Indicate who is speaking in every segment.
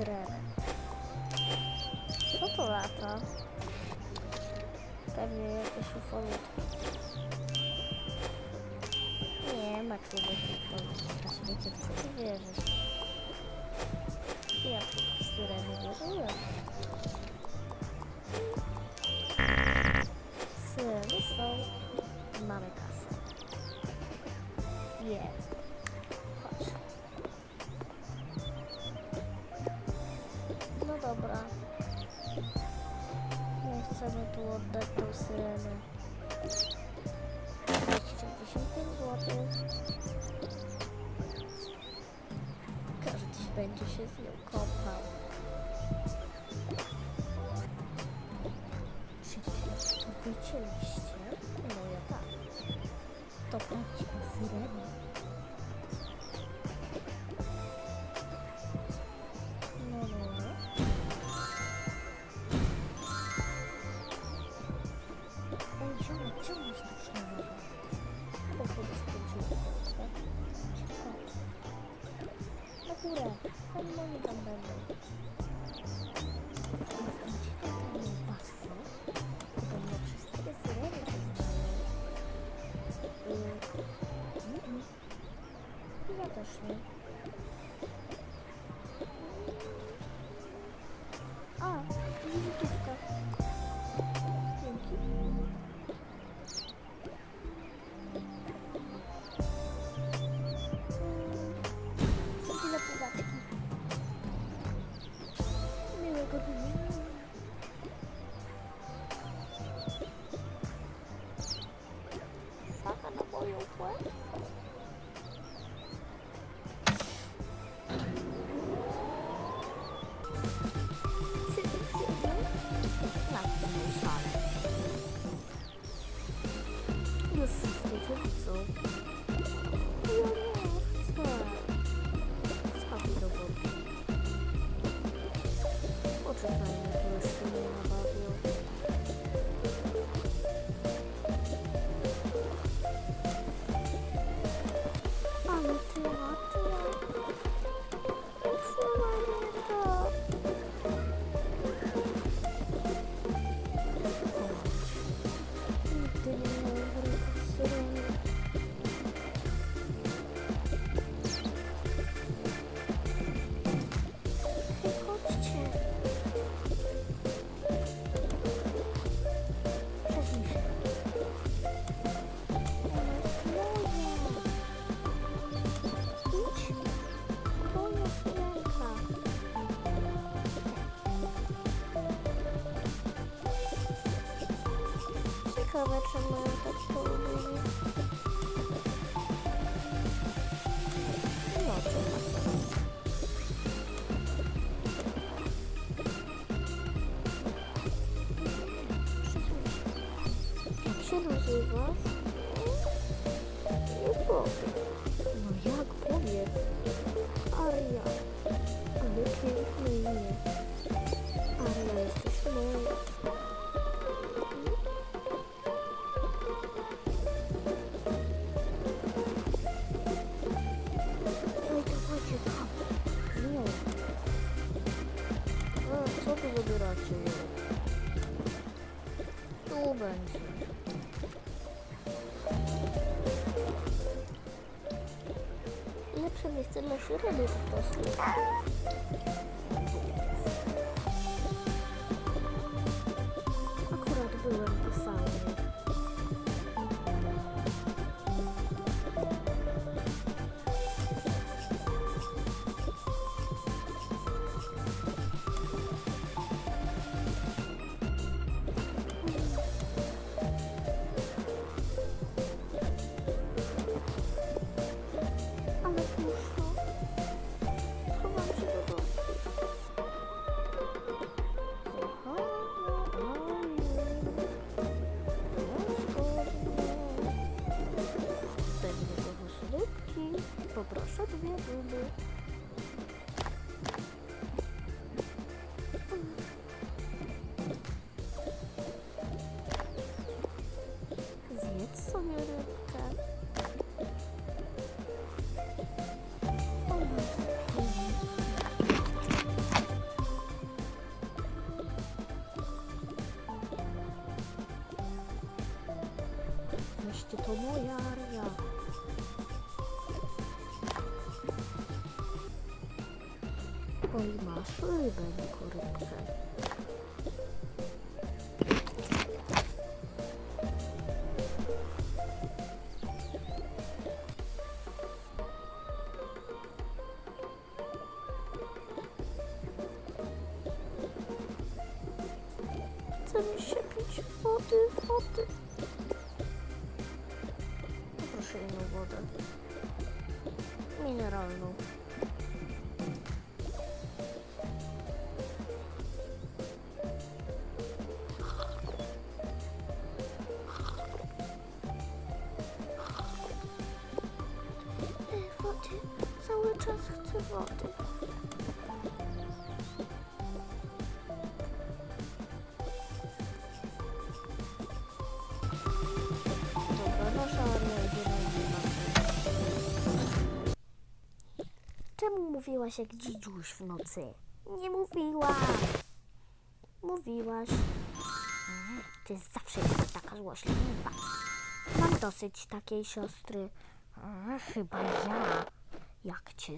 Speaker 1: syrenę. Co to lata? Pewnie jakieś ufolutki. Nie ma człowieka ufolutki na świecie, w co ty wierzysz? Ja w syreny wierzyłem. Syreny są... Mamy kasę. Je. Chcemy tu oddać tą syrenę. 275 zł. Każdy będzie się z nią kąpał. Czy wy to wycięliście? No ja tak. To prawdziwa syrena. Na górę. Sami oni tam będą. Znacie Ciekawe, czemu ją tak polubili. Zabieracie? Tu będzie. Lepsze miejsce dla syreny po prostu. Masz rybę, korybkę. Chce mi się pić wody, wody. Proszę inną wodę. Mineralną. Czemu mówiłaś jak dzidziuś w nocy? Nie mówiłam. Mówiłaś. Ty zawsze jesteś taka złośliwa. Mam dosyć takiej siostry. Chyba ja. Jak cię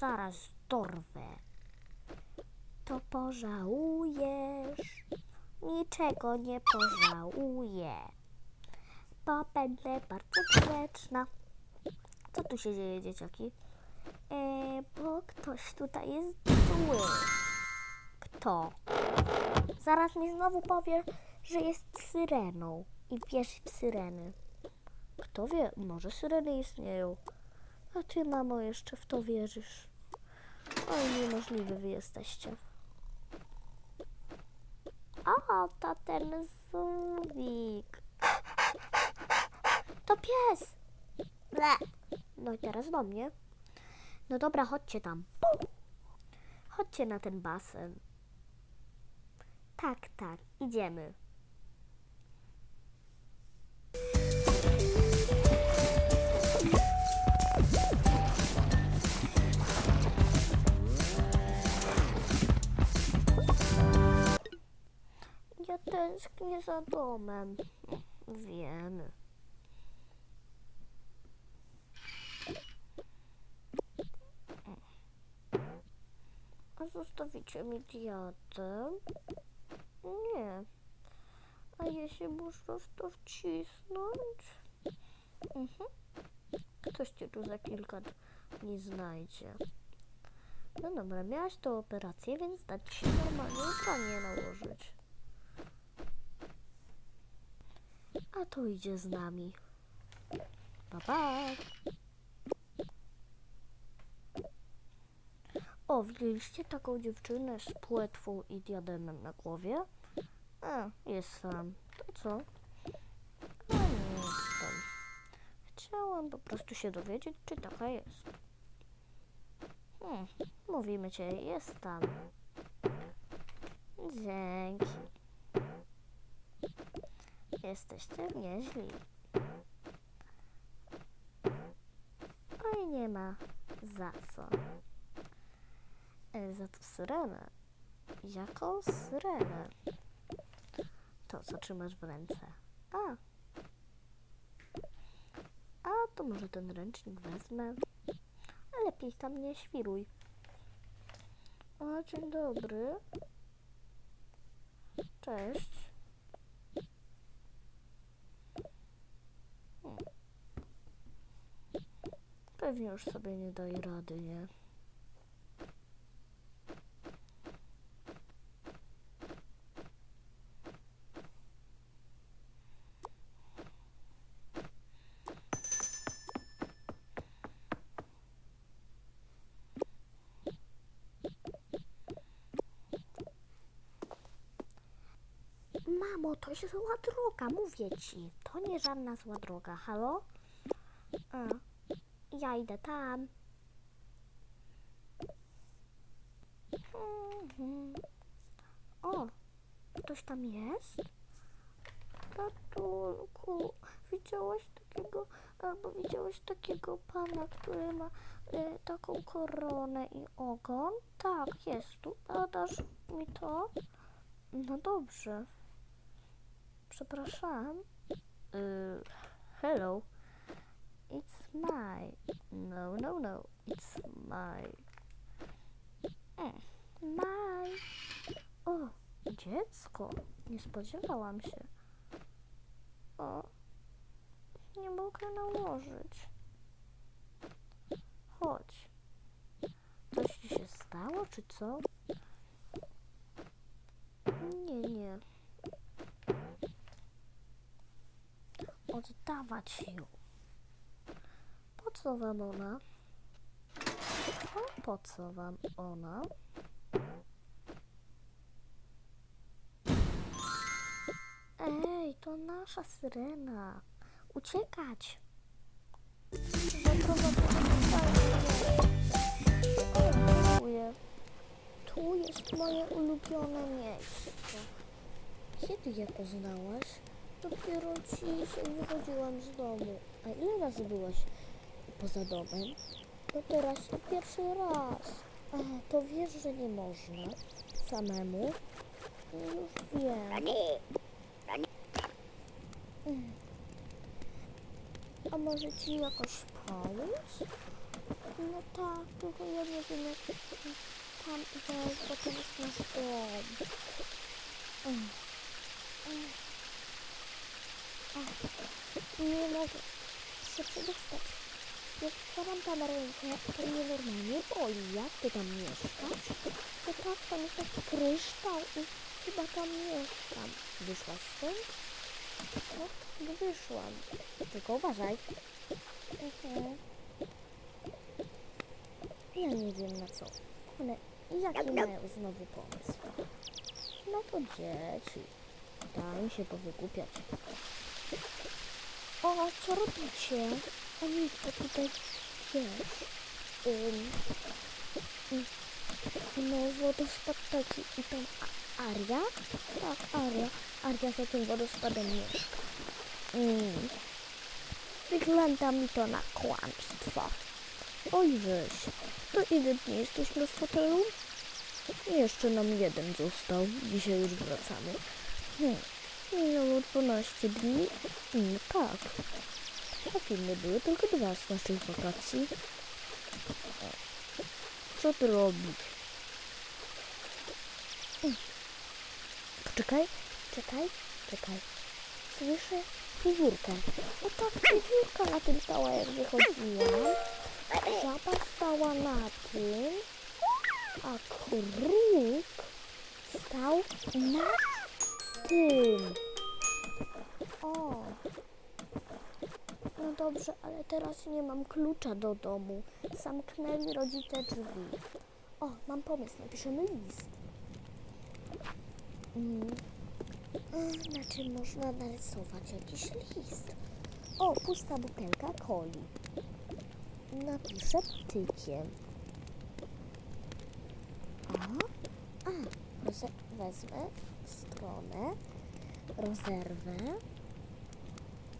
Speaker 1: zaraz dorwę, to pożałujesz. Niczego nie pożałuję bo będę bardzo grzeczna. Co tu się dzieje, dzieciaki? E, bo ktoś tutaj jest zły. Kto? Zaraz mi znowu powie, że jest syreną i wierzy w syreny. Kto wie, może syreny istnieją. A ty, mamo, jeszcze w to wierzysz. Oj, niemożliwy wy jesteście. O, to ten żółwik. To pies! Ble. No i teraz do mnie. No dobra, chodźcie tam. Chodźcie na ten basen. Tak, tak, idziemy. Ja tęsknię za domem. Wiemy. Zostawicie mi diatę? Nie. A się muszę w to wcisnąć? Mhm. Ktoś cię tu za kilka dni znajdzie. No dobra, miałaś tą operację, więc dać ci się normalnie ubranie nałożyć. A to idzie z nami. Pa, pa. Widzieliście taką dziewczynę z płetwą i diademem na głowie? A, jest sam. To co? No nic tam. Chciałam po prostu się dowiedzieć, czy taka jest. Hmm, mówimy cię, jest tam. Dzięki. Jesteście nieźli. Oj, nie ma za co. E, Za to syrenę. Jaką syrenę? To, co trzymasz w ręce. A. A, to może ten ręcznik wezmę. A lepiej tam nie świruj. O, dzień dobry. Cześć. Hmm. Pewnie już sobie nie daje rady, nie? Mamo, to jest zła droga, mówię ci. To nie żadna zła droga, halo? A, ja idę tam. Mhm. O, ktoś tam jest? Tatulku, widziałaś takiego, albo widziałeś takiego pana, który ma y, taką koronę i ogon? Tak, jest tu. A dasz mi to? No dobrze. Przepraszam. Y, hello. It's my. No, no, no. It's my. Mm. Bye. O, dziecko. Nie spodziewałam się. O, nie mogę nałożyć. Chodź. Coś ci się stało, czy co? Nie, nie. Oddawać ją. Po co wam ona? A po co wam ona? Ej, to nasza syrena. Uciekać. Tu jest moje ulubione miejsce. Kiedy je poznałaś? Dopiero dzisiaj wychodziłam z domu. A ile razy byłaś poza domem? No teraz to pierwszy raz. A, to wiesz, że nie można samemu? No Już wiem. Mm. A może ci jakoś pomóc? No tak, tylko ja nie wiem jak tam bo to jest nasz dom. Nie mogę się przedostać. Jak wkładam tam rękę, to mnie normalnie boli. Jak ty tam mieszkasz? No tak, tam jest taki kryształ i chyba tam mieszkam. Wyszłaś stąd? No, no wyszłam. Tylko uważaj. Mhm. Ja nie wiem na co. Ale jaki mają znowu pomysł? No to dzieci. Daj się powygłupiać. O, co robicie? A nic, to tutaj wiesz. Ym, no, wodospad taki i tam Aria? Tak, Aria. Aria za tym wodospadem mieszka. Wygląda mi to na kłamstwo. Oj weź, to ile dni jesteśmy w hotelu? Jeszcze nam jeden został. Dzisiaj już wracamy. Hmm. Minęło 12 dni? Mm, tak. A filmy były tylko dwa z naszych wakacji. Co ty robisz? Mm. Poczekaj, czekaj, czekaj. Słyszę figurkę. O tak, figurka na tym stała jak wychodziłam. Żaba stała na tym, a kruk stał na tym. O. No dobrze, ale teraz nie mam klucza do domu. Zamknęli rodzice drzwi. O, mam pomysł, napiszemy list. Mm. Na czym można narysować jakiś list? O, pusta butelka coli. Napiszę tykiem. A, a wezmę stronę, rozerwę,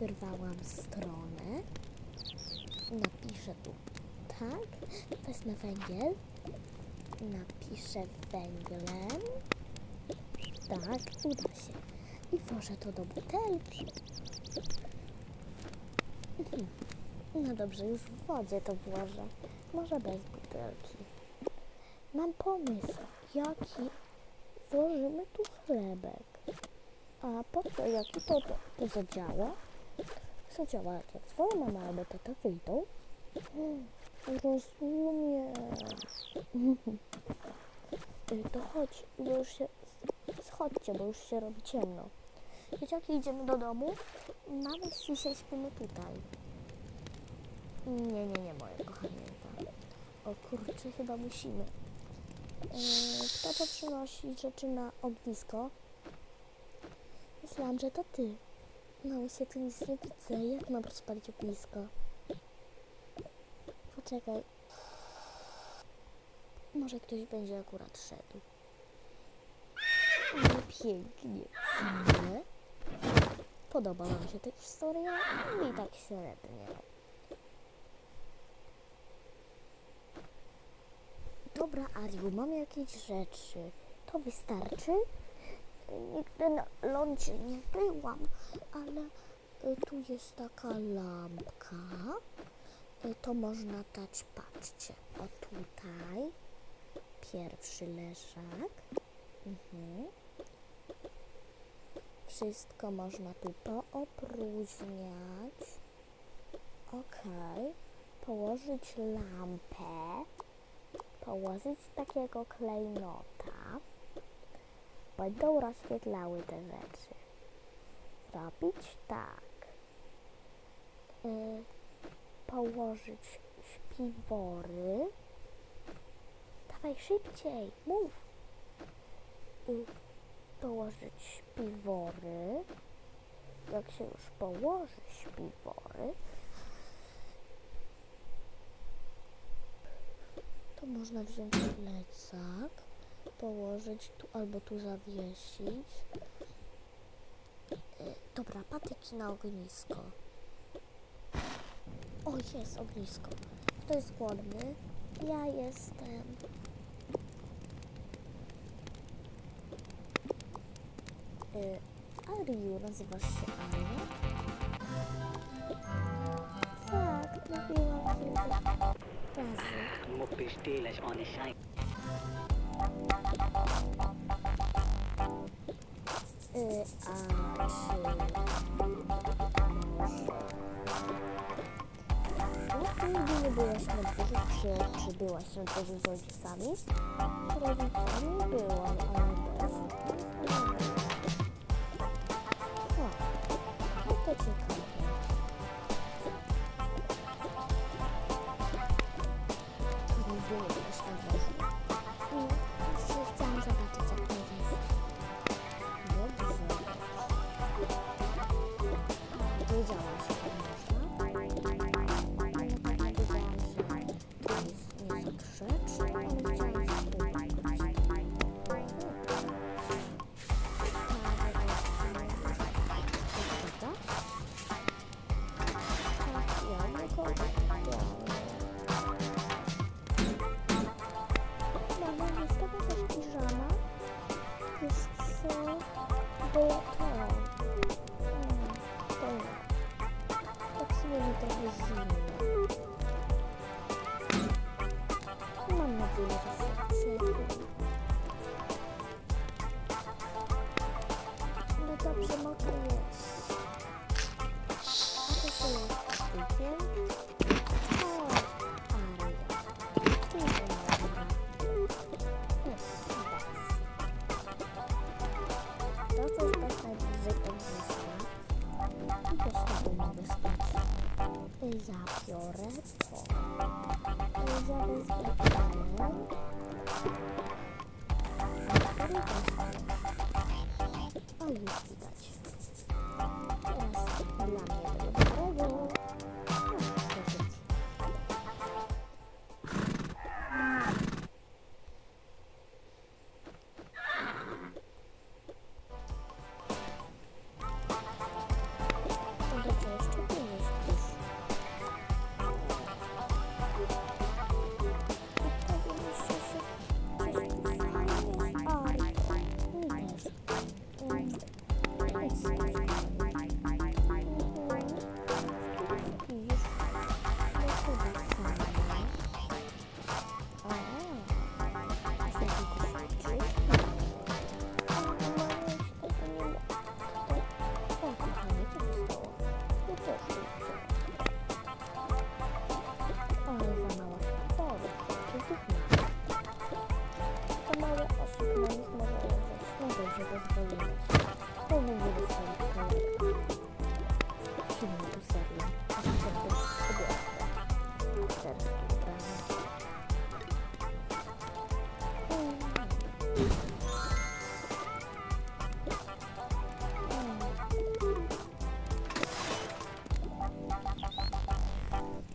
Speaker 1: wyrwałam stronę, napiszę tu tak, wezmę węgiel, napiszę węglem, tak, uda się. I włożę to do butelki. Mhm. No dobrze, już w wodzie to włożę. Może bez butelki. Mam pomysł, jaki włożymy tu chlebek. A po co, jaki to, to, to zadziała? Zadziała, jak twoja mama albo tata wyjdą. Rozumiem. Y, To chodź, bo już się, schodźcie, bo już się robi ciemno. Dzieciaki, idziemy do domu? Nawet dzisiaj śpimy tutaj. Nie, nie, nie, moje kochanięta. O kurczę, chyba musimy. Yy, kto to przynosi rzeczy na ognisko? Myślałam, że to ty. No, tu nic nie widzę. Jak mam rozpalić ognisko? Poczekaj. Może ktoś będzie akurat szedł. Ale pięknie, nie? Podoba wam się ta historia? Mi tak średnio. Dobra, Ariu, mam jakieś rzeczy. To wystarczy? Nigdy na lądzie nie byłam, ale y, tu jest taka lampka. Y, To można dać, patrzcie, o tutaj. pierwszy leżak. Mhm. Wszystko można tu poopróżniać. Okej. Położyć lampę. Położyć takiego klejnota. Będą rozświetlały te rzeczy. Zrobić tak. Y, położyć śpiwory. Dawaj szybciej, mów. I położyć śpiwory. Jak się już położy śpiwory, to można wziąć plecak, położyć tu albo tu zawiesić. Y, Dobra, patyki na ognisko. O, jest ognisko. Kto jest głodny? Ja jestem. Y, Ariu, nazywasz się Aria? Tak, mówiłam kilka
Speaker 2: Muppig stíles on zijn.
Speaker 1: Y, a czy nigdy nie byłaś na dworze, czy, czy byłaś na dworze z rodzicami? Z rodzicami byłam, ale bez... O, to ciekawe. Biorę to. Wezmę palę.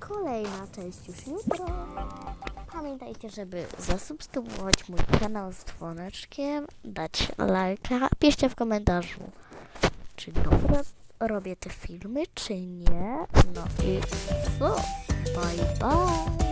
Speaker 1: Kolejna część już jutro. Pamiętajcie, żeby zasubskrybować mój kanał z dzwoneczkiem, dać lajka, piszcie w komentarzu, czy dobrze robię te filmy, czy nie. No i co? Bye bye!